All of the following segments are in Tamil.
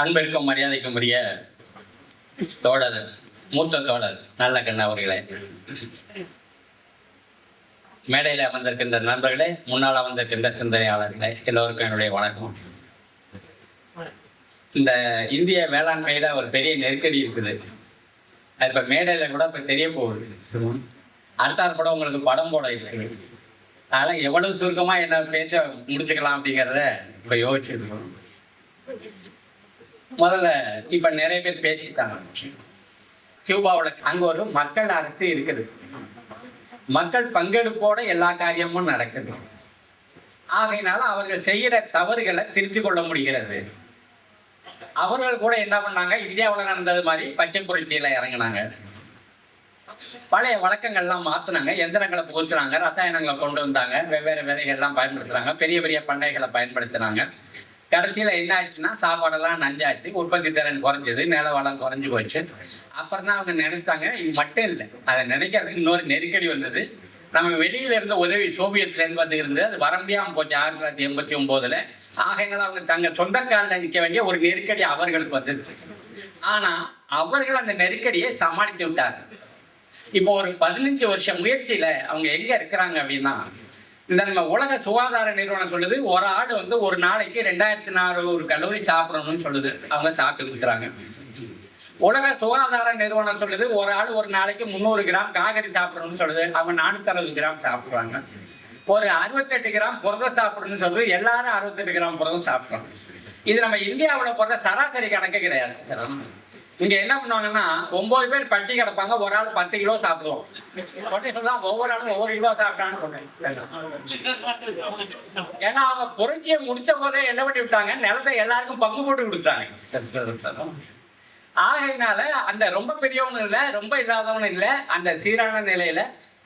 அன்பிற்கும் மரியாதைக்கும் உரிய தோழர் மூத்த தோழர் நல்ல கண்ணா அவர்களே மேடையில் அமர்ந்திருக்கின்ற நண்பர்களே முன்னால் அமர்ந்திருக்கின்ற சிந்தனையாளர்களே எல்லோருக்கும் என்னுடைய வணக்கம். இந்த இந்திய மேலாண்மையில ஒரு பெரிய நெருக்கடி இருக்குது. அது இப்ப மேடையில கூட இப்ப தெரிய போகுது. அடுத்தால் கூட உங்களுக்கு படம் போட இருக்குது. அதனால எவ்வளவு சுருக்கமா என்ன பேச்ச முடிச்சுக்கலாம் அப்படிங்கிறத இப்ப யோசிச்சிருக்கோம் முதல்ல இப்ப நிறைய பேர் பேசிட்டாங்க. கியூபாவோட அங்க ஒரு மக்கள் அரசு இருக்குது. மக்கள் பங்கெடுப்போட எல்லா காரியமும் நடக்குது. ஆகையினால அவர்கள் செய்யற தவறுகளை திருத்திக் கொள்ள முடிகிறது. அவர்கள் கூட என்ன பண்ணாங்க? இந்தியாவில் நடந்தது மாதிரி பச்சை புரட்சியில இறங்குனாங்க. பழைய வழக்கங்கள்லாம் மாத்துனாங்க எந்திரங்களை புகுத்துறாங்க ரசாயனங்களை கொண்டு வந்தாங்க வெவ்வேறு விதைகள்லாம் பயன்படுத்துறாங்க பெரிய பெரிய பண்ணைகளை பயன்படுத்துறாங்க கடைசியில என்ன ஆச்சுன்னா சாப்பாடெல்லாம் நஞ்சாச்சு உற்பத்தி திறன் குறைஞ்சது நில வளம் குறைஞ்சு போச்சு. அப்புறம் தான் அவங்க நினைச்சாங்க இது மட்டும் இல்லை அதை நினைக்கிறதுக்கு இன்னொரு நெருக்கடி வந்தது. நம்ம வெளியில இருந்த உதவி சோவியத்ல இருந்து வந்து இருந்தது அது வர முடியாம போச்சு ஆயிரத்தி தொள்ளாயிரத்தி எண்பத்தி ஒன்பதுல ஆகையினால அவங்க தங்க சொந்த காலில் நிற்க வேண்டிய ஒரு நெருக்கடி அவர்களுக்கு வந்தது. ஆனா அவர்கள் அந்த நெருக்கடியை சமாளித்து விட்டாங்க இப்போ ஒரு பதினஞ்சு வருஷம் முயற்சியில அவங்க எங்க இருக்கிறாங்க அப்படின்னா இந்த நம்ம உலக சுகாதார நிறுவனம் சொல்லுது ஒரு ஆடு வந்து ஒரு நாளைக்கு ரெண்டாயிரத்தி நானூறு கல்லூரி சாப்பிடணும்னு சொல்லுது. அவங்க சாப்பிட்டு இருக்கிறாங்க உலக சுகாதார நிறுவனம் சொல்லுது ஒரு ஆள் ஒரு நாளைக்கு முந்நூறு கிராம் காய்கறி சாப்பிடணும்னு சொல்லுது. அவங்க நானூத்தி அறுபது கிராம் சாப்பிடுறாங்க. ஒரு அறுபத்தெட்டு கிராம் புரதம் சாப்பிடணும்னு சொல்லுது. எல்லாரும் அறுபத்தெட்டு கிராம் புரதம் சாப்பிடுறோம். இது நம்ம இந்தியாவில் போடுற சராசரி கணக்கு கிடையாது. இங்க என்ன பண்ணுவாங்கன்னா ஒன்பது பேர் பட்டி கிடப்பாங்க ஒரு ஆள் பத்து கிலோ சாப்பிடுவோம். ஒவ்வொரு ஆளும் ஒவ்வொரு கிலோ சாப்பிட்டான்னு சொன்னேன் ஏன்னா அவங்க புரட்சியை முடிச்ச போதே என்ன பண்ணி விட்டாங்க? நிலத்தை எல்லாருக்கும் பங்கு போட்டு கொடுத்தாங்க. ஆகையினால அந்த ரொம்ப பெரியவனும் இல்லை ரொம்ப இல்லாதவனும் இல்லை அந்த சீரான நிலையில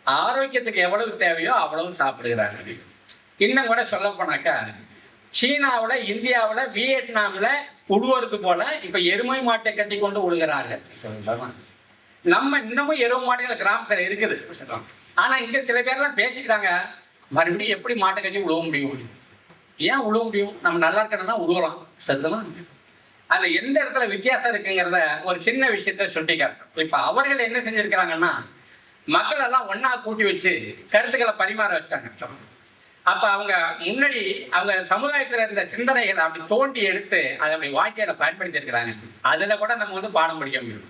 ஆரோக்கியத்துக்கு எவ்வளவு தேவையோ அவ்வளவு சாப்பிடுகிறாங்க. இன்னும் கூட சொல்ல போனாக்கா சீனாவுல இந்தியாவில் வியட்நாம்ல உழுவருக்கு போல இப்ப எருமை மாட்டை கட்டி கொண்டு உழுகிறார்கள். நம்ம இன்னமும் எருமை மாடுகள் கிராமத்துல இருக்குது. ஆனா இங்க சில பேர்லாம் பேசிக்கிறாங்க மறுபடியும் எப்படி மாட்டை கட்டி உழுவ முடியும்? ஏன் உழுவ முடியும்? நம்ம நல்லா இருக்கணும்னா உழுவலாம். சரிதானா? அதுல எந்த இடத்துல வித்தியாசம் இருக்குங்கிறத ஒரு சின்ன விஷயத்த சொல்லிக்காரு. இப்ப அவர்கள் என்ன செஞ்சிருக்கிறாங்கன்னா மக்கள் எல்லாம் ஒண்ணா கூட்டி வச்சு கருத்துக்களை பரிமாற வச்சாங்க. அப்ப அவங்க முன்னாடி அவங்க சமுதாயத்துல இருந்த சிந்தனைகளை அப்படி தோண்டி எடுத்து அதை அப்படி வாழ்க்கையில பயன்படுத்தி இருக்கிறாங்க அதுல கூட நம்ம வந்து பாடம் படிக்க முடியும்.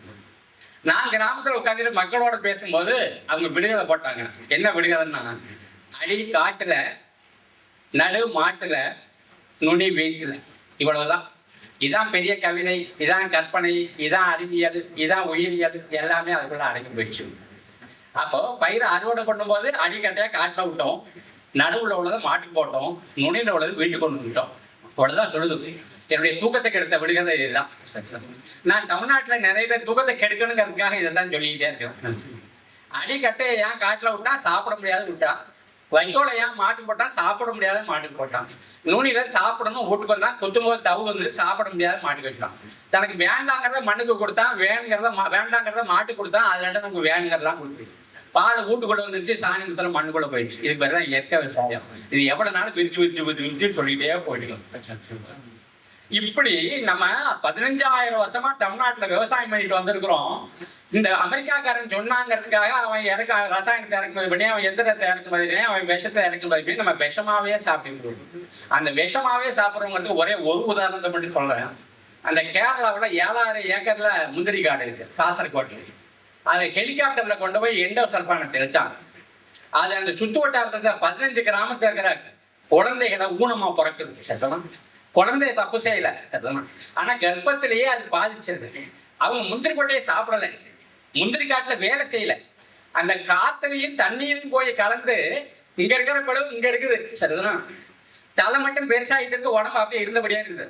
நான் கிராமத்துல உட்காந்து மக்களோட பேசும்போது அவங்க விடுதலை போட்டாங்க. என்ன விடுதலைன்னா அடி காட்டுல நடு மாட்டுல நுனி வீட்டுல இவ்வளவுதான். இதான் பெரிய கவிதை இதான் கற்பனை இதான் அறிவியல் இதான் உயிரியல் எல்லாமே அதுக்குள்ள அடங்கி போயிடுச்சு. அப்போ பயிரை அறுவடை பண்ணும்போது அடிக்கட்டையா காட்டுல விட்டோம். நடுவில் உள்ளதை மாட்டுக்கு போட்டோம் நுனியில் உள்ளது வீட்டுக்கு கொண்டு வந்துட்டோம். அவ்வளவுதான் சொல்லுது. என்னுடைய தூக்கத்தை கெடுத்த விடுகிறது இதுதான். நான் தமிழ்நாட்டில் நிறைய பேர் தூக்கத்தை கெடுக்கணுங்கிறதுக்காக இதை தான் சொல்லிக்கிட்டே இருக்கேன். அடிக்கட்டையை ஏன் காட்டில் விட்டா சாப்பிட முடியாது விட்டான் வைக்கோலை ஏன் மாட்டு போட்டான்? சாப்பிட முடியாத மாட்டுக்கு போட்டான். நூனில சாப்பிடணும் வீட்டுக்கு வந்தா கொத்தும் போது தவு வந்து சாப்பிட முடியாத மாட்டுக்கு வச்சான் தனக்கு வேண்டாங்கிறத மண்ணுக்கு கொடுத்தான் வேணுங்கிறத மா- வேண்டாங்கிறத மாட்டுக்கு கொடுத்தான் அதுல நமக்கு வேணுங்கிறதெல்லாம் கொடுத்து பால் வீட்டுக்குள்ள வந்துருச்சு சாணி முத்திரம் மண்ணுக்குள்ள போயிடுச்சு. இது பேர் தான் இயற்கை விவசாயம். இது எவ்வளவு நாள் பிரிச்சு பிரிச்சு பிரிச்சு பிரிச்சு சொல்லிட்டே போயிட்டு இப்படி நம்ம பதினஞ்சாயிரம் வருஷமா தமிழ்நாட்டுல விவசாயம் பண்ணிட்டு வந்திருக்கிறோம். இந்த அமெரிக்காக்காரன் சொன்னாங்கிறதுக்காக அவன் இறக்க ரசாயனத்தை இறக்குமதி பண்ணி அவன் எந்திரத்தை இறக்குமதி பண்ணி அவன் விஷத்தை இறக்குமதி பண்ணி நம்ம விஷமாவே சாப்பிட்டு அந்த விஷமாவே சாப்பிடுறவங்களுக்கு ஒரே ஒரு உதாரணத்தை மட்டும் சொல்றேன். அந்த கேரளாவில் ஏழாயிரம் ஏக்கர்ல முந்திரி காடு இருக்கு காசர்கோட்டில் அதை ஹெலிகாப்டர்ல கொண்டு போய் எண்டோ சல்பானத்தை தெளிச்சாங்க. அது அந்த சுத்து வட்டாரத்துல பதினஞ்சு கிராமத்துல இருக்கிற குழந்தைகளை ஊனமா பிறக்குது. சசனம் குழந்தைய தப்பு செய்யல. சரிதானா? ஆனா கர்ப்பத்திலேயே அது பாதிச்சது அவங்க முந்திரி கொட்டையை சாப்பிடல. முந்திரி காட்டுல வேலை செய்யல. அந்த காத்துலயும் தண்ணியிலும் போய் கலந்து இங்க இருக்கிற பிளவு இங்க இருக்குது. சரிதானா தலை மட்டும் பெருசாகிட்டு இருக்கு உடம்பு அப்படியே இருந்தபடியா இருக்குது.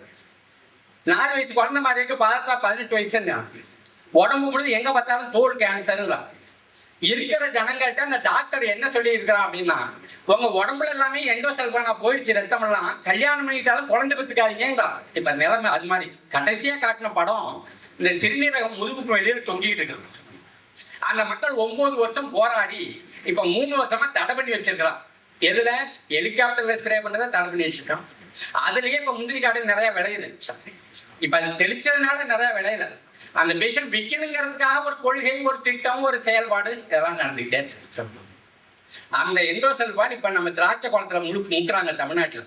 நாலு வயசு குழந்தை மாதிரி இருக்கு பார்த்தா பதினெட்டு வயசுன்னு. உடம்பு முழுது எங்க பார்த்தாலும் தோல் கேன்சருங்கிறான் இருக்கிற ஜனங்கள்ட்ட அந்த டாக்டர் என்ன சொல்லி இருக்கிறான் அப்படின்னா உங்க உடம்புல எல்லாமே எண்டோ செல்பானா போயிடுச்சு ரத்தம் எல்லாம் கல்யாணம் பண்ணிட்டாலும் குழந்தை பெற்றுக்காதீங்கன்றா இப்ப நிலைமை அது மாதிரி. கடைசியா காட்டின படம் இந்த சிறுநீரகம் முதுகுக்கு வெளியே தொங்கிட்டு இருக்கு. அந்த மக்கள் ஒன்பது வருஷம் போராடி இப்ப மூணு வருஷமா தடை பண்ணி வச்சிருக்கிறான். எதுல? ஹெலிகாப்டர்ல ஸ்ப்ரே பண்ணதை தடை பண்ணி வச்சிருக்கான். அதுலயே இப்ப முந்திரி காடு நிறைய விளையுது. இப்ப அது தெளிச்சதுனால நிறைய விளையுது. அந்த பேஷண்ட் விற்கணுங்கிறதுக்காக ஒரு கொள்கை ஒரு திட்டம் ஒரு செயல்பாடு இதெல்லாம் நடந்துகிட்டே இருக்கு. அந்த எண்டோசல்பான் இப்ப நம்ம திராட்சை குளத்துல முழு முக்குறாங்க தமிழ்நாட்டுல.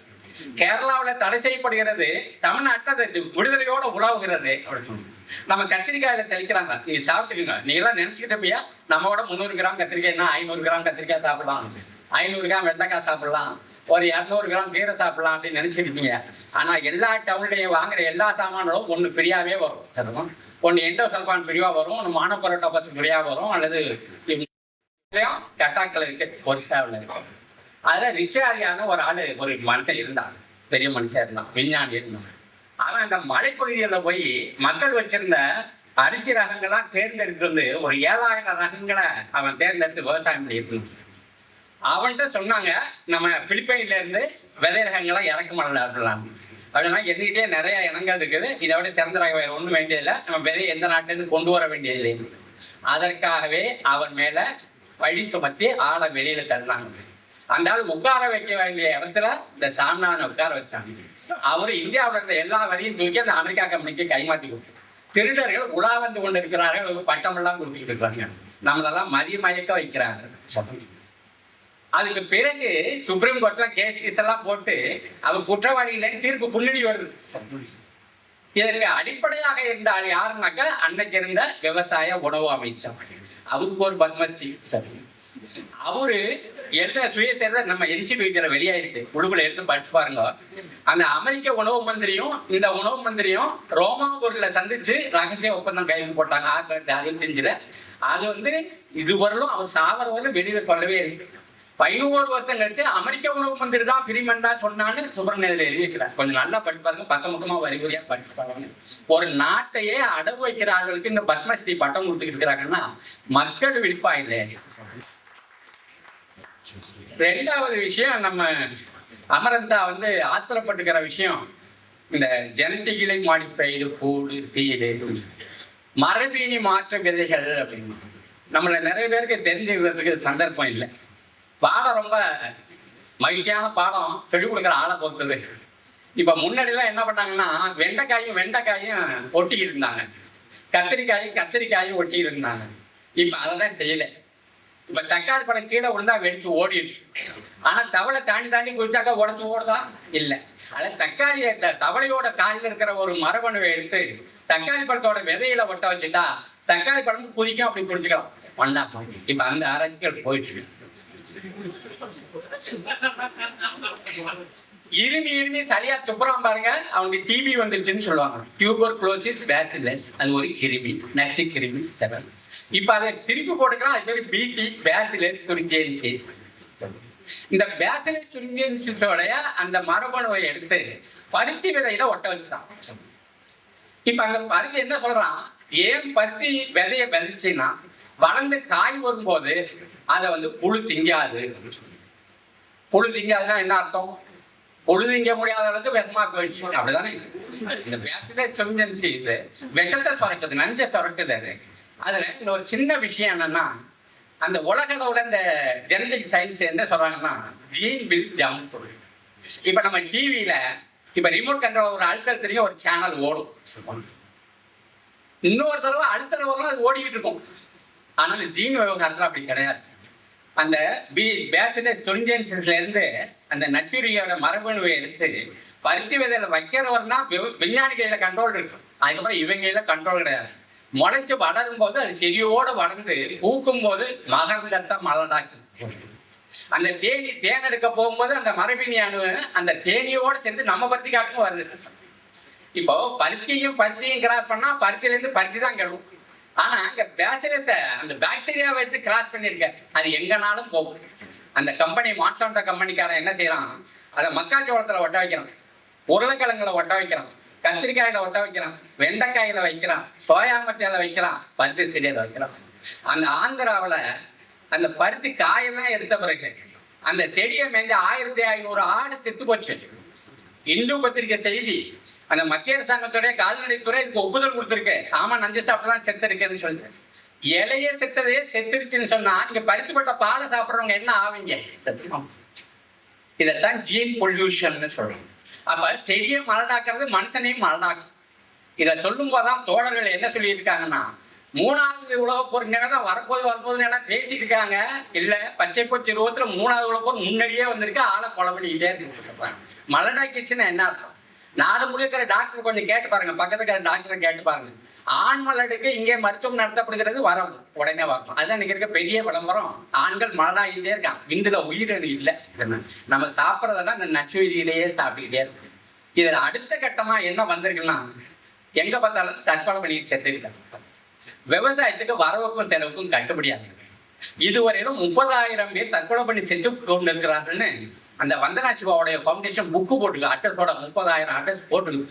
கேரளாவில் தடை செய்யப்படுகிறது தமிழ்நாட்டுல அது விடுதலையோட உலாவுகிறது அப்படின்னு நம்ம கத்திரிக்காயில தெளிக்கிறாங்க. நீங்க சாப்பிட்டுக்கோங்க. நீ எல்லாம் நினைச்சுக்கிட்ட போயா நம்மளோட முந்நூறு கிராம் கத்திரிக்காய்னா ஐநூறு கிராம் கத்திரிக்காய் சாப்பிடலாம். ஐநூறு கிராம் வெண்டைக்காய் சாப்பிடலாம். ஒரு இரநூறு கிராம் கீரை சாப்பிடலாம் அப்படின்னு நினைச்சிருப்பீங்க ஆனா எல்லா டவுன்லயும் வாங்குற எல்லா சாமான்களும் ஒண்ணு ஃப்ரீயாவே வரும். சரிமா ஒன்னு எண்டோசல்பான் பிரிவாக வரும் ஒன்று மானப்பரோட்டோபஸ் பிரிவாக வரும் அல்லது கட்டாக்கள் இருக்கு ஒரு தேவையில்ல இருக்கும். அதில் ரிச்சாரியான ஒரு ஆள் ஒரு மனுஷன் இருந்தான். பெரிய மனுஷன் இருந்தான் விஞ்ஞானி இருந்தான். ஆனால் அந்த மலைப்பகுதியில் போய் மக்கள் வச்சிருந்த அரிசி ரகங்கள்லாம் தேர்ந்தெடுக்கிறது ஒரு ஏழாயிரம் ரகங்களை அவன் தேர்ந்தெடுத்து விவசாயம் பண்ணியிருந்தான் அவன்கிட்ட சொன்னாங்க நம்ம பிலிப்பைன்ல இருந்து விதை ரகங்களை இறக்குமதி அப்படின்னா எண்ணிக்கிட்டே நிறைய இனங்கள் இருக்குது. இதை விட சிறந்த ரக ஒன்றும் வேண்டியதில்லை நம்ம பெரிய எந்த நாட்டிலிருந்து கொண்டு வர வேண்டியதில்லை. அதற்காகவே அவன் மேல வழி சுமத்தி ஆளை வெளியில தள்ளினாங்க. அந்த ஆள் உட்கார வைக்க வேண்டிய இடத்துல இந்த சாம்னான உட்கார வச்சாங்க. அவரு இந்தியாவில் இருந்த எல்லா வரியும் தூக்கி அந்த அமெரிக்கா கம்பெனிக்கு கைமாற்றி கொடுத்து திருடர்கள் உலா வந்து கொண்டு இருக்கிறார்கள் பட்டம் எல்லாம் கொடுத்துட்டு இருக்காங்க. நம்மளெல்லாம் மதிய மயக்க வைக்கிறாங்க. அதுக்கு பிறகு சுப்ரீம் கோர்ட்ல கேஸ் இதெல்லாம் எல்லாம் போட்டு அவர் குற்றவாளி தீர்ப்பு புள்ளடி வருது. இதற்கு அடிப்படையாக இருந்தால் யாருனாக்கா அன்னைக்கு இருந்த விவசாய உணவு அமைச்சர். அவருக்கு ஒரு பத்மஸ்ரீ. அவரு எழுத சுயசேர நம்ம என்சிபில வெளியாயிருக்கு. உடுப்புல எடுத்து படிச்சு பாருங்க. அந்த அமெரிக்க உணவு மந்திரியும் இந்த உணவு மந்திரியும் ரோமாபூர்ல சந்திச்சு ரகசிய ஒப்பந்தம் கைது போட்டாங்க. ஆயிரத்தி தொள்ளாயிரத்தி அறுபத்தஞ்சுல அது வந்து இதுவரையிலும் அவர் சாவர வரை வெளியில கொள்ளவே இருக்கு பதினோரு வருஷம் கழிச்சு அமெரிக்க உணவு மந்திரி தான் பிரிமன் தான் சொன்னான்னு சுப்பிரமணியத்தில் எழுதியிருக்கிறார். கொஞ்சம் நல்லா படிப்பாருங்க பாருங்க. பக்கம் பக்கமா வரிவரியா படிச்சு பாருங்க. ஒரு நாட்டையே அடவு வைக்கிறார்களுக்கு இந்த பத்மஸ்ரீ பட்டம் கொடுத்துட்டு இருக்கிறாங்கன்னா மக்கள் விழிப்பா இல்லை ரெண்டாவது விஷயம் நம்ம அமரந்தா வந்து ஆத்திரப்பட்டுக்கிற விஷயம். இந்த ஜெனட்டிக்கலி மாடிஃபைடு கூடு தீடு மரபீனி மாற்ற விதைகள் அப்படின்னு. நம்மள நிறைய பேருக்கு தெரிஞ்சுக்கிறதுக்கு சந்தர்ப்பம் இல்லை. பாடம் ரொம்ப மகிழ்ச்சியான பாடம் சொல்லிக் கொடுக்குற ஆளை பொறுத்தது. இப்ப முன்னாடிலாம் என்ன பண்ணாங்கன்னா வெண்டைக்காயும் வெண்டைக்காயும் ஒட்டிக்கிட்டு இருந்தாங்க. கத்திரிக்காயும் கத்திரிக்காயும் ஒட்டிக்கிட்டு இருந்தாங்க. இப்ப அதெல்லாம் செய்யல. இப்ப தக்காளி பழம் கீழே விழுந்தா வெடிச்சு ஓடிடுச்சு. ஆனா தவளை தாண்டி தாண்டி குதிச்சாக்கா உடச்சு ஓடுதா? இல்ல. அத தக்காளி தவளையோட காலில் இருக்கிற ஒரு மரபணுவை எடுத்து தக்காளி பழத்தோட விதையில ஒட்ட வச்சுட்டா தக்காளி பழம் குதிக்கும் அப்படி புரிஞ்சுக்கலாம் ஒன்னா இப்ப அந்த ஆராய்ச்சிகள் போயிட்டு இருக்கு இருமி இருமி சரியா துப்புறான் பாருங்க. அவனுக்கு டிபி வந்துருச்சுன்னு சொல்லுவாங்க. டியூபர் குளோசிஸ் பேசிலஸ் அது ஒரு கிருமி. நச்சு கிருமி செவன் இப்ப அதை திருப்பி போட்டுக்கலாம். அது பேர் பிடி பேசிலஸ் துரிஞ்சேரிசி இந்த பேசிலஸ் துரிஞ்சேரிசியோடைய அந்த மரபணுவை எடுத்து பருத்தி விதையில ஒட்ட வச்சுதான் இப்ப அங்க பருத்தி என்ன சொல்றான்? ஏன் பருத்தி விதைய விதைச்சுன்னா வளர்ந்து காய் வரும்போது அதை வந்து புழு திங்காது. புழு திங்காதுன்னா என்ன அர்த்தம்? புழு திங்க முடியாத அளவுக்கு விஷமா போயிடுச்சு. அப்படிதானே? இந்த பேசிலே செமிஞ்சன்சி இது. விஷத்தை சுரக்குது நஞ்சை சுரக்குது அது. அதுல இந்த ஒரு சின்ன விஷயம் என்னன்னா அந்த உலகளவுல இந்த ஜெனடிக் சயின்ஸ் என்ன சொல்றாங்கன்னா ஜீன் வில் ஜம்ப் இப்ப நம்ம டிவியில இப்ப ரிமோட் கண்ட்ரோல் ஒரு அழுத்தல் தெரியும் ஒரு சேனல் ஓடும். இன்னொரு தடவை அடுத்த தடவை அது ஓடிக்கிட்டு இருக்கும். ஆனால் ஜீன் விவகாரத்தில் அப்படி கிடையாது. அந்த பி பேசிலஸ் தொழிஞ்சன்ஸ்ல இருந்து அந்த நச்சுரியோட மரபணுவை எடுத்து பருத்தி விதையில வைக்கிறவர்னா வி- விஞ்ஞானி கையில கண்ட்ரோல் இருக்கும். அதுக்கப்புறம் இவங்க கையில கண்ட்ரோல் கிடையாது. முளைச்சு வளரும் போது அது செடியோட வளர்ந்து பூக்கும் போது மகரந்தத்தை மலடாக்கு அந்த தேனி தேன் எடுக்க போகும்போது அந்த மரபினி அணு அந்த தேனியோட சேர்ந்து நம்ம பருத்தி காட்டுக்கும் வருது. இப்போ பருத்தியும் பருத்தியும் கிராஸ் பண்ணா பருத்தில இருந்து பருத்தி தான் கெடும். ஆனா அங்க பேசிலஸ அந்த பாக்டீரியா வச்சு கிராஸ் பண்ணிருக்க. அது எங்கனாலும் போகும். அந்த கம்பெனி மாற்றோன்ற கம்பெனிக்காரன் என்ன செய்யறான்? அதை மக்காச்சோளத்துல ஒட்ட வைக்கிறான். உருளைக்கிழங்குல ஒட்ட வைக்கிறான். கத்திரிக்காயில ஒட்ட வைக்கிறான். வெண்டைக்காயில வைக்கிறான். சோயாமட்டையில வைக்கிறான். பருத்தி செடியில வைக்கிறான். அந்த ஆந்திராவுல அந்த பருத்தி காயெல்லாம் எடுத்த பிறகு அந்த செடியை மேஞ்ச ஆயிரத்தி ஐநூறு ஆடு செத்து போச்சு. இந்து பத்திரிகை செய்தி அந்த மத்திய அரசாங்கத்துடைய கால்நடைத்துறை இதுக்கு ஒப்புதல் கொடுத்துருக்கு. ஆமா நஞ்சு சாப்பிடலாம் செத்து இருக்குன்னு சொல்லுது இலையே செத்ததே செத்துருச்சுன்னு சொன்னா நீங்க பறித்துப்பட்ட பாலை சாப்பிடுறவங்க என்ன ஆவீங்க? இதத்தான் ஜீன் பொல்யூஷன் சொல்றோம். அப்ப செடியை மலடாக்குறது மனுஷனையும் மலடாக்கும். இதை சொல்லும் போதுதான் தோழர்கள் என்ன சொல்லியிருக்காங்கன்னா மூணாவது உலக போர் நேரம் வரப்போது வரப்போது நேரம் பேசிட்டு இருக்காங்க. இல்ல பச்சை பூச்சி உருவத்துல மூணாவது உலக போர் முன்னாடியே வந்திருக்கு ஆளை கொலை பண்ணிக்கிட்டே இருக்கு. மலடாக்கிச்சுன்னா என்ன அர்த்தம்? நாடு முழுக்கிற டாக்டர் கொஞ்சம் கேட்டு பாருங்க பக்கத்துக்கு டாக்டர் கேட்டு பாருங்க. ஆண் மலடுக்கு இங்கே மருத்துவம் நடத்தப்படுகிறது வரம் உடனே வரணும் அதுதான் இன்னைக்கு இருக்க பெரிய விளம்பரம். ஆண்கள் மலடாகிட்டே இருக்கான் விந்துல உயிரணு இல்லை. நம்ம சாப்பிட்றதெல்லாம் இந்த நச்சுவீதியிலேயே சாப்பிட்டுக்கிட்டே இருக்கு. இதுல அடுத்த கட்டமா என்ன வந்திருக்குன்னா எங்க பார்த்தாலும் தற்கொலை பண்ணி செத்துக்கிட்டாங்க விவசாயத்துக்கு வரவுக்கும் செலவுக்கும் கட்டுப்படியாது இதுவரையிலும் முப்பதாயிரம் பேர் தற்கொலை பண்ணி செஞ்சு கொண்டு அந்த வந்தனா சிவாவுடைய ஃபவுண்டேஷன் புக்கு போட்டுருக்கு. அட்டஸோட முப்பதாயிரம் அட்டஸ் போட்டுருக்கு.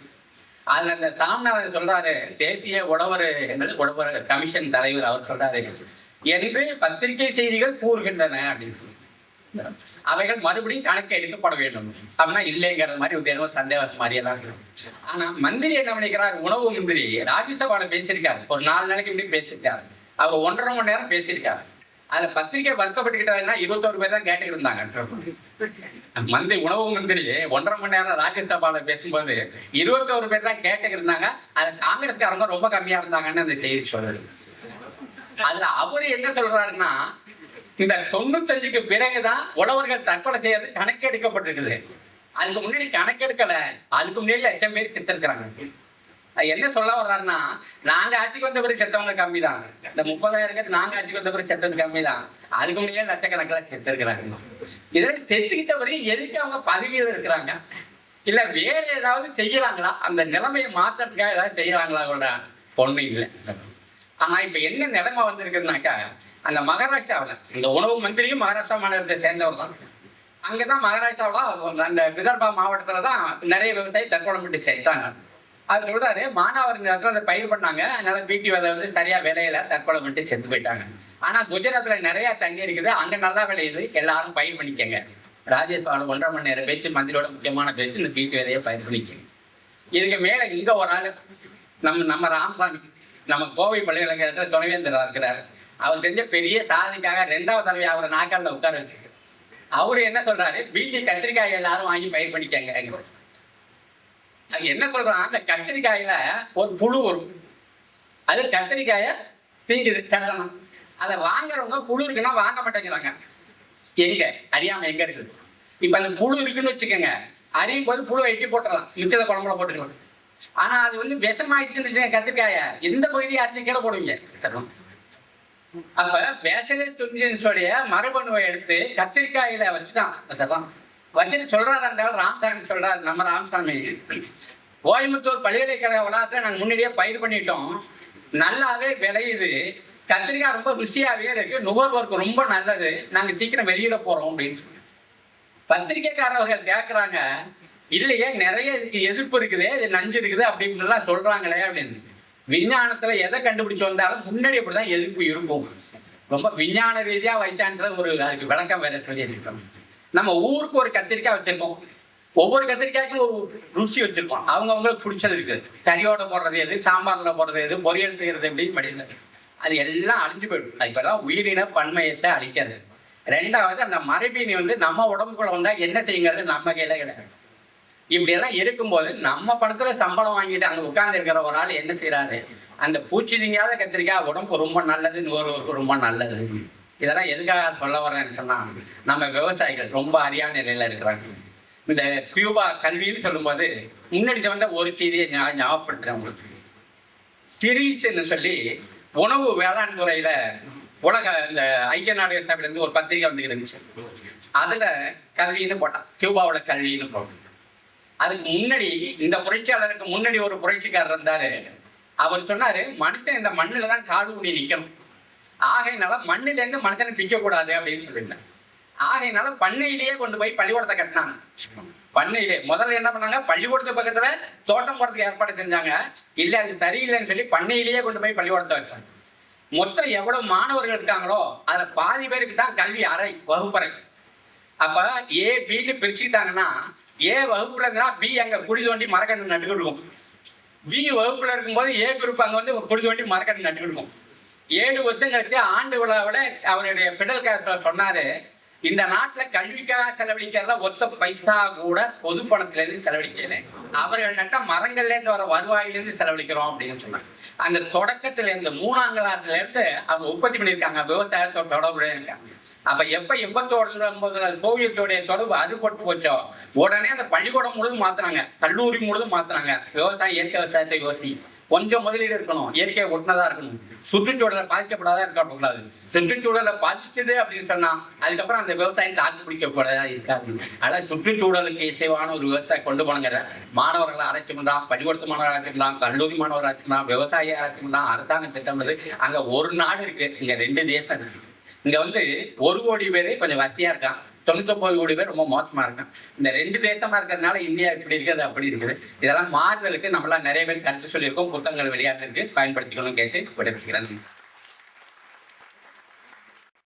அதுல அந்த சாமிநாதன் சொல்றாரு தேசிய உழவர் என்பது உழவர் கமிஷன் தலைவர் அவர் சொல்றாரு. எனவே பத்திரிகை செய்திகள் கூறுகின்றன அப்படின்னு சொல்லி அவைகள் மறுபடியும் கணக்கு எடுக்கப்பட வேண்டும். அப்படின்னா இல்லைங்கிற மாதிரி ஒரு ஏதோ சந்தேகம் மாதிரி எல்லாம் ஆனா மந்திரி என்ன பண்ணிக்கிறார்? உணவு மந்திரி. ராஜ்யசபால பேசியிருக்காரு. ஒரு நாலு நாளைக்கு முன்னாடி பேசியிருக்காரு. அவர் ஒன்றரை மணி நேரம் பேசியிருக்காரு. அதுல பத்திரிகை வருத்தப்பட்டுக்கிட்டாருன்னா இருபத்தோரு பேர் தான் கேட்டுக்கிட்டு இருந்தாங்க. மந்திரி உணவு மந்திரி ஒன்றரை மணி நேரம் ராஜ்யசபாவில் பேசும்போது இருபத்தோரு பேர் தான் கேட்டுக்கிட்டு இருந்தாங்க. அது காங்கிரஸ்காரங்க ரொம்ப கம்மியா இருந்தாங்கன்னு அந்த செய்தி சொல்லுது. அதுல அவரு என்ன சொல்றாருன்னா இந்த தொண்ணூத்தஞ்சுக்கு பிறகுதான் உழவர்கள் தற்கொலை செய்யறது கணக்கெடுக்கப்பட்டிருக்குது. அதுக்கு முன்னாடி கணக்கெடுக்கல. அதுக்கு முன்னாடி லட்சம் பேர் செத்துருக்கிறாங்க. என்ன சொல்ல வர்றாருன்னா நாங்க ஆட்சிக்கு வந்த பிறகு செத்தவங்க கம்மி தான். இந்த முப்பதாயிரம் பேர் நாங்க ஆட்சிக்கு வந்த பிறகு செத்தது கம்மி தான். அதுக்கு முன்னாடியே லட்சக்கணக்கில் செத்துருக்கிறாங்க. இதில் செத்துக்கிட்ட வரையும் எதுக்கு அவங்க பதவியில் இருக்கிறாங்க? இல்ல வேற ஏதாவது செய்யறாங்களா? அந்த நிலைமையை மாற்றத்துக்காக ஏதாவது செய்யறாங்களா கூட? பொண்ணு இல்லை. ஆனா இப்ப என்ன நிலைமை வந்திருக்குதுனாக்கா அந்த மகாராஷ்டிராவில் இந்த உணவு மந்திரியும் மகாராஷ்டிரா மாநிலத்தை சேர்ந்தவர் தான். அங்கதான் மகாராஷ்டிராவில் அந்த விதர்பா மாவட்டத்துல தான் நிறைய விவசாயி தற்கொலை பண்ணி சேர்த்தாங்க அவர் சொல்றாரு மாணவர்கள் அதை பயிர் பண்ணாங்க. அதனால பிடி விதை வந்து சரியா விளையல தற்கொலை பண்ணிட்டு செத்து போயிட்டாங்க. ஆனா குஜராத்ல நிறைய தண்ணி இருக்குது. அங்க நல்லா விளையுது. எல்லாரும் பயிர் பண்ணிக்கங்க. ராஜஸ்தான் ஒன்றரை மணி நேரம் பேச்சு மந்திரியோட முக்கியமான பேச்சு இந்த பிடி விதையை பயிர் பண்ணிக்கங்க. இதுக்கு மேல இங்க ஒரு ஆள் நம்ம நம்ம ராமசாமி நம்ம கோவை பல்கலைக்கழகத்துல துணைவேந்தரா இருக்கிறார். அவர் செஞ்ச பெரிய சாதனைக்காக ரெண்டாவது தடவை அவரை நாக்கால உட்கார வச்சிருக்கு. அவரு என்ன சொல்றாரு? பீட்டி கத்திரிக்காய் எல்லாரும் வாங்கி பயிர் பண்ணிக்கங்க அது என்ன சொல்றான்? அந்த கத்திரிக்காயில ஒரு புழு வரும். அது கத்திரிக்காய தீங்குது தரணும் அதை வாங்குறவங்க புழு இருக்குன்னா வாங்க மாட்டேங்கிறாங்க. எங்க? அறியாம எங்க இருக்குது? இப்ப அந்த புழு இருக்குன்னு வச்சுக்கோங்க. அறியும் போது புழு வெட்டி போட்டுடலாம். மிச்சத குழம்புல போட்டுக்கலாம். ஆனா அது வந்து விஷமாயிடுச்சுன்னு கத்திரிக்காய. எந்த பகுதியை அரிஞ்சு கீழே போடுவீங்க? தரணும் அப்ப பேசலேஸ் துணிஜன்ஸோடைய மரபணுவை எடுத்து கத்திரிக்காயில வச்சுதான். அதெல்லாம் சொல்றாரு அந்த ராமசாமி சொல்றாரு நம்ம ராமசாமி. கோயம்புத்தூர் பல்கலைக்கழக வளாகத்துல நாங்கள் முன்னாடியே பயிர் பண்ணிட்டோம். நல்லாவே விளையுது. கத்திரிக்காய் ரொம்ப ருசியாகவே இருக்கு. நுகர்வோருக்கு ரொம்ப நல்லது. நாங்கள் சீக்கிரம் வெளியிட போறோம் அப்படின்னு சொல்லி. பத்திரிக்கைக்காரர்கள் கேட்குறாங்க இல்லையே நிறைய இதுக்கு எதிர்ப்பு இருக்குது. இது நஞ்சு இருக்குது. அப்படின்னுலாம் சொல்றாங்களே அப்படின்னு. விஞ்ஞானத்துல எதை கண்டுபிடிச்சு வந்தாலும் முன்னாடி அப்படிதான் எதிர்ப்பு இருக்கும். ரொம்ப விஞ்ஞான ரீதியா வைச்சான்ற ஒரு அதுக்கு விளக்கம் வேற சொல்லி இருக்கோம் நம்ம ஊருக்கு ஒரு கத்திரிக்காய் வச்சிருக்கோம். ஒவ்வொரு கத்திரிக்காய்க்கும் ஒரு ருசி வச்சிருக்கோம். அவங்க அவங்களுக்கு பிடிச்சது இருக்கு. கறியோட போடுறது எது சாம்பார்ல போடுறது எது பொரியல் செய்யறது எப்படின்னு படிச்சது அது எல்லாம் அழிஞ்சு போயிடும். அது இப்பதான் உயிரின பன்மையத்தை அழிக்கிறது. ரெண்டாவது அந்த மரபீனி வந்து நம்ம உடம்புக்குள்ள வந்தா என்ன செய்யுங்கிறது நம்ம கையில கிடையாது. இப்படி எல்லாம் இருக்கும்போது நம்ம படத்துல சம்பளம் வாங்கிட்டு அங்க உட்கார்ந்து இருக்கிற ஒரு ஆள் என்ன செய்யறாரு அந்த பூச்சி நீங்காத கத்திரிக்காய் உடம்பு ரொம்ப நல்லது நுகர்வோருக்கு ரொம்ப நல்லது. இதெல்லாம் எதுக்காக சொல்ல வரேன்னு சொன்னா நம்ம விவசாயிகள் ரொம்ப அறியான நிலையில இருக்கிறாங்க. இந்த கியூபா கல்வின்னு சொல்லும்போது முன்னாடி வந்த ஒரு செய்தியை ஞா- ஞாபகப்படுத்துறேன் உங்களுக்கு. சிரீஸ்ன்னு சொல்லி உணவு வேளாண் துறையில உலக இந்த ஐக்கிய நாடுகள் சபையில இருந்து ஒரு பத்திரிகை வந்து இருந்துச்சு. அதுல கல்வின்னு போட்டான். கியூபாவோட கல்வின்னு போட்டான். அதுக்கு முன்னாடி இந்த புரட்சியாளருக்கு முன்னாடி ஒரு புரட்சிக்காரர் இருந்தாரு. அவர் சொன்னாரு மனுஷன் இந்த மண்ணில் தான் காடு ஊனி நிக்கணும். ஆகையினால மண்ணிலேருந்து மனுஷனை பிக்க கூடாது அப்படின்னு சொல்லியிருந்தேன் ஆகையினால பண்ணையிலேயே கொண்டு போய் பள்ளிக்கூடத்தை கட்டினாங்க. பண்ணையிலே. முதல்ல என்ன பண்ணாங்க? பள்ளிக்கூடத்து பக்கத்துல தோட்டம் போடுறதுக்கு ஏற்பாடு செஞ்சாங்க. இல்ல அது சரியில்லைன்னு சொல்லி பண்ணையிலேயே கொண்டு போய் பள்ளிக்கூடத்தை வச்சாங்க. மொத்தம் எவ்வளவு மாணவர்கள் இருக்காங்களோ அதுல பாதி பேருக்கு தான் கல்வி அறை வகுப்பறை. அப்ப ஏ பின்னு பிரிச்சுக்கிட்டாங்கன்னா ஏ வகுப்புல இருந்தா பி அங்க குடி தோண்டி மரக்கண்ணு நட்டு இருக்கும் பி வகுப்புல இருக்கும்போது ஏ குரூப் அங்க வந்து குடி தோண்டி மரக்கண்ணு நட்டு இருக்கும் ஏழு வருஷம் கழிச்சு ஆண்டு விழாவில் அவருடைய பெடல் கேரக்டர் சொன்னாரு இந்த நாட்டில் கல்விக்காக செலவழிக்கிறத ஒத்த பைசா கூட பொது பணத்துல இருந்து செலவழிக்கல. அவர்கள் நட்ட மரங்கள்லேருந்து வர வருவாயிலிருந்து செலவழிக்கிறோம் அப்படின்னு சொன்னாங்க. அந்த தொடக்கத்துல இருந்து இருந்து அவங்க உற்பத்தி பண்ணியிருக்காங்க விவசாயத்தோட தொடர்புடைய இருக்காங்க. அப்ப எப்ப எண்பத்தோடு ஒன்பதுல சோவியத்தோடைய தொடர்பு அது போட்டு போச்சோ? உடனே அந்த பள்ளிக்கூடம் முழுதும் மாத்துறாங்க கல்லூரி முழுதும் மாத்துறாங்க விவசாயம் இயற்கை விவசாயத்தை யோசி கொஞ்சம் முதலீடு இருக்கணும். இயற்கையை ஒட்டினதா இருக்கணும். சுற்றுச்சூழலை பாதிக்கப்படாதா இருக்கக்கூடாது. சுற்றுச்சூழலை பாதிச்சது அப்படின்னு சொன்னா அதுக்கப்புறம் அந்த விவசாயம் தாக்கு பிடிக்கப்படாதா இருக்காது. அதனால சுற்றுச்சூழலுக்கு இசைவான ஒரு விவசாயம் கொண்டு போனங்கிற மாணவர்களை அரைச்சுக்கலாம் பள்ளிக்கூடத்து மாணவர்கள் அரைச்சுக்கலாம் கல்லூரி மாணவர் அரைச்சுக்கலாம் விவசாயி அரைச்சுக்கலாம் அரசாங்க திட்டம் அங்க ஒரு நாடு இருக்கு. இங்க ரெண்டு தேசம் இருக்கு. இங்க வந்து ஒரு கோடி பேரே கொஞ்சம் வசதியா இருக்கான் தொண்ணூத்தொன்பது கோடி பேர் ரொம்ப மோசமா இருக்கான் இந்த ரெண்டு தேசமா இருக்கிறதுனால இந்தியா இப்படி இருக்குது அப்படி இருக்குது. இதெல்லாம் மாறுதலுக்கு நம்மளாம் நிறைய பேர் கருத்து சொல்லியிருக்கோம் புத்தகங்கள் வெளியாகிறதுக்கு பயன்படுத்திக்கணும் கேட்டு விடைபெறுகிறேன்.